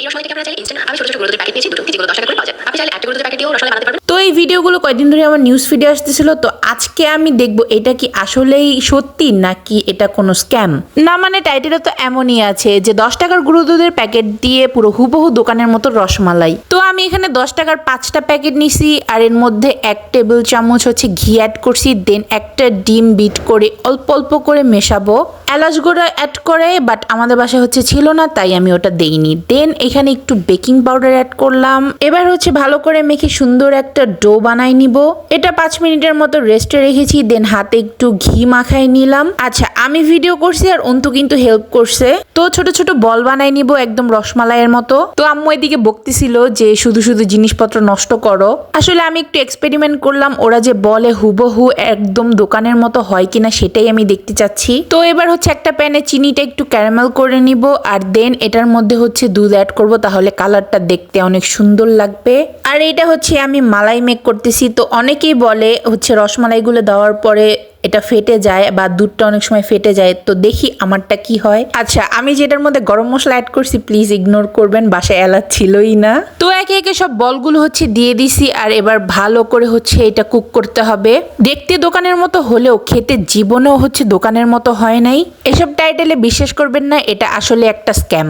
এই থেকে আমি ছোট ছোট গুঁড়ো দুধের প্যাকেট নিয়েছি দুটো যেগুলো দশ টাকা করে পাওয়া যায়। আপনি চাইলে একটা গুঁড়ো দুধের প্যাকেট দিয়েও রসমালাই বানাতে পারবেন। এই ভিডিওগুলো কয়েকদিন ধরে আমার নিউজ ফিডে আসতেছিল, তো আজকে আমি দেখব এটা কি আসলেই সত্যি নাকি এটা কোনো স্ক্যাম না মানে টাইটেলে তো এমনই আছে যে, দশ টাকার গুঁড়ো দুধের প্যাকেট দিয়ে পুরো হুবহু দোকানের মতো রসমালাই। তো আমি এখানে দশ টাকার পাঁচটা প্যাকেট নিছি, আর এর মধ্যে এক টেবিল চামচ হচ্ছে ঘি অ্যাড করছি দেন একটা ডিম বিট করে অল্প অল্প করে মেশাবো। এলাচ গুঁড়ো অ্যাড করে বাট আমাদের বাসায় হচ্ছে ছিল না, তাই আমি ওটা দেইনি। দেন এখানে একটু বেকিং পাউডার অ্যাড করলাম। এবার হচ্ছে ভালো করে মেখে সুন্দর একটা ডো বানাই নিব। এটা পাঁচ মিনিটের মতো রেস্টে রেখেছি দেন হাতে একটু ঘি মাখাই নিলাম। আচ্ছা আমি ভিডিও করছি আর অন্তু কিন্তু হেল্প করছে। তো ছোট ছোট বল বানাই নিব একদম রসমালাইয়ের মতো। তো আম্মু এদিকে বকতেছিল যে শুধু শুধু জিনিসপত্র নষ্ট করো। আসলে আমি একটু এক্সপেরিমেন্ট করলাম, ওরা যে বলে হুবহু একদম দোকানের মতো হয় কিনা সেটাই আমি দেখতে চাচ্ছি। তো এবার হচ্ছে একটা প্যানে চিনিটা একটু ক্যারামেল করে নিব, আর দেন এটার মধ্যে হচ্ছে দুধ অ্যাড করব, তাহলে কালারটা দেখতে অনেক সুন্দর লাগবে। আর এটা হচ্ছে আমি মালাই মেক করতেছি। তো অনেকেই বলে হচ্ছে রসমালাইগুলো দেওয়ার পরে এটা ফেটে যায় বা দুধটা অনেক সময় ফেটে যায়। তো দেখি আমারটা কি হয়। আচ্ছা আমি যেটার মধ্যে গরম মশলা অ্যাড করছি প্লিজ ইগনোর করবেন, বাসায় এলাচ ছিলই না। তো একে একে সব বলগুলো হচ্ছে দিয়ে দিছি আর এবার ভালো করে হচ্ছে এটা কুক করতে হবে। দেখতে দোকানের মতো হলেও খেতে জীবনেও হচ্ছে দোকানের মতো হয় নাই। এসব টাইটেলে বিশ্বাস করবেন না, এটা আসলে একটা স্ক্যাম